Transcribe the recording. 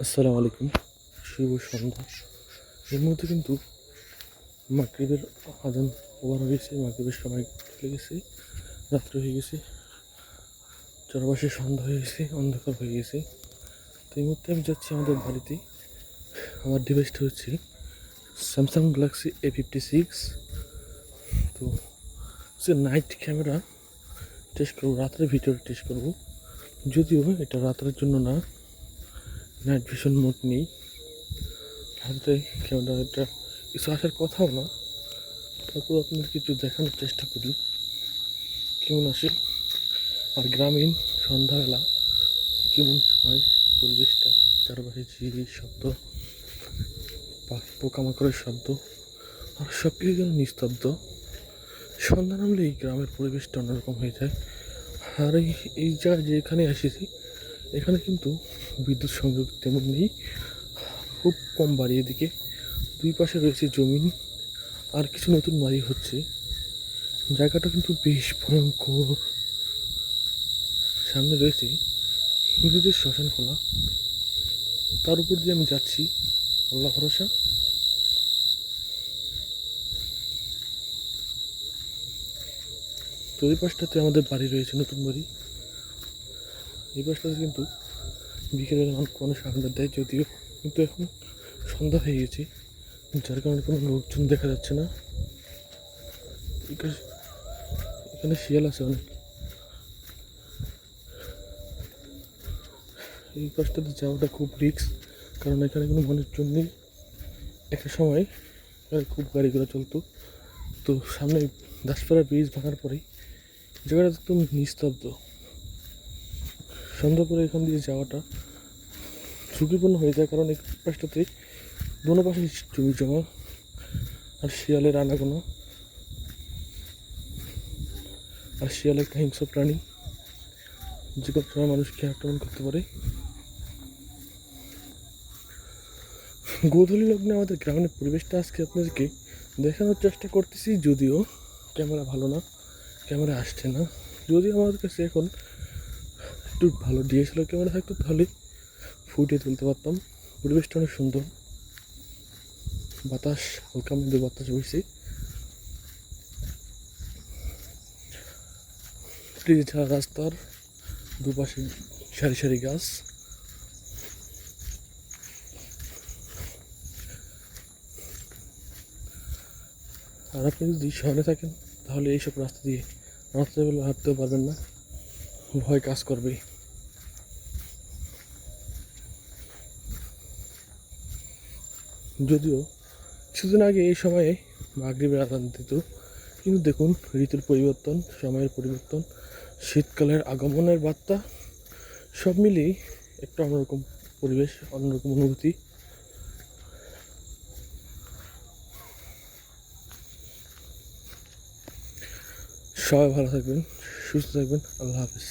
আসসালামু আলাইকুম। শুভ সন্ধ্যা। এর মধ্যে কিন্তু মাগরিবের আদান ওভার হয়ে গেছে মাগরিবের সময় চলে গেছে, রাত্রে হয়ে গেছে, চারপাশে সন্ধ্যা হয়ে গেছে, অন্ধকার হয়ে গেছে। তো এই মুহূর্তে আমি যাচ্ছি আমাদের বাড়িতে। আমার ডিভাইসটা হচ্ছে Samsung Galaxy A fifty six তো সে নাইট ক্যামেরা টেস্ট করব, রাত্রে ভিডিও টেস্ট করব। যদিও এটা রাতের জন্য না নাইট ভিশন মোড নেই। হাতে ক্যামেরাটা কিছু আসার কথাও না। তারপর আপনাদেরকে একটু দেখানোর চেষ্টা করি। কেমন আসে আর গ্রামীণ সন্ধ্যাবেলা কেমন হয় পরিবেশটা? চারপাশে ঝিরি শব্দ পোকামাকড়ের শব্দ, আর সব কিছু যেন নিস্তব্ধ। সন্ধ্যা নামলে এই গ্রামের পরিবেশটা অন্যরকম হয়ে যায়। আর এই এই জায়গায় যেখানে এসেছি এখানে কিন্তু বিদ্যুৎ সংযোগ তেমন নেই। খুব কম বাড়ি এদিকে। দুই পাশে রয়েছে জমিন আর কিছু নতুন বাড়ি হচ্ছে। জায়গাটা কিন্তু বেশ ভয়ঙ্কর। সামনে রয়েছে হিন্দুদের শ্মশান খোলা। তার উপর দিয়ে আমি যাচ্ছি। আল্লাহ ভরসা। এই পাশটাতে আমাদের বাড়ি রয়েছে, নতুন বাড়ি। এই পাশটাতে কিন্তু বিকেলবেলা মানুষ মানুষ আড্ডা দেয় যদিও কিন্তু এখন সন্ধ্যা হয়ে গেছে। যার কারণে কোনো লোকজন দেখা যাচ্ছে না। এখানে- শিয়াল আছে অনেক। এই পাশটাতে যাওয়াটা খুব রিস্ক, কারণ এখানে কোনো মানুষজন নেই। একটা সময় এখানে খুব গাড়ি ঘোড়া চলতো। তো সামনে দাসপাড়া ব্রিজ ভাঙার পরেই জায়গাটা একদম নিস্তব্ধ। সন্ধ্যা করে এখান দিয়ে যাওয়াটা ঝুঁকিপূর্ণ হয়ে যায়, কারণ এই পাশটাতে দোনো পাশে জমি জমা আর শিয়ালের আনাগোনা আর শিয়াল একটা হিংস্র প্রাণী, যে কোনো সময় মানুষকে আক্রমণ করতে পারে। গোধূলি লগ্নে আমাদের গ্রামের পরিবেশটা আজকে আপনাদেরকে দেখানোর চেষ্টা করতেছি, যদিও ক্যামেরা ভালো না, ক্যামেরা আসছে না। যদিও আমাদের কাছে এখন একটু ভালো ডিএসএলআর ক্যামেরা থাকতো তাহলে ফুটিয়ে তুলতে পারতাম। পরিবেশটা অনেক সুন্দর। বাতাস, হালকা মধ্যে বাতাস বইছে। রাস্তার দুপাশে সারি সারি গাছ। আর আপনি যদি শহরে থাকেন, তাহলে এইসব রাস্তা দিয়ে রাত্রেবেলা হাঁটতেও পারবেন না। ভয় কাজ করবে যদিও কিছুদিন আগে এই সময়ে মাগরিবের আদান দিত, কিন্তু দেখুন ঋতুর পরিবর্তন, সময়ের পরিবর্তন, শীতকালের আগমনের বার্তা, সব মিলিয়ে একটা অন্যরকম পরিবেশ, অন্যরকম অনুভূতি। সবাই ভালো থাকবেন, সুস্থ থাকবেন, আল্লাহ হাফিজ।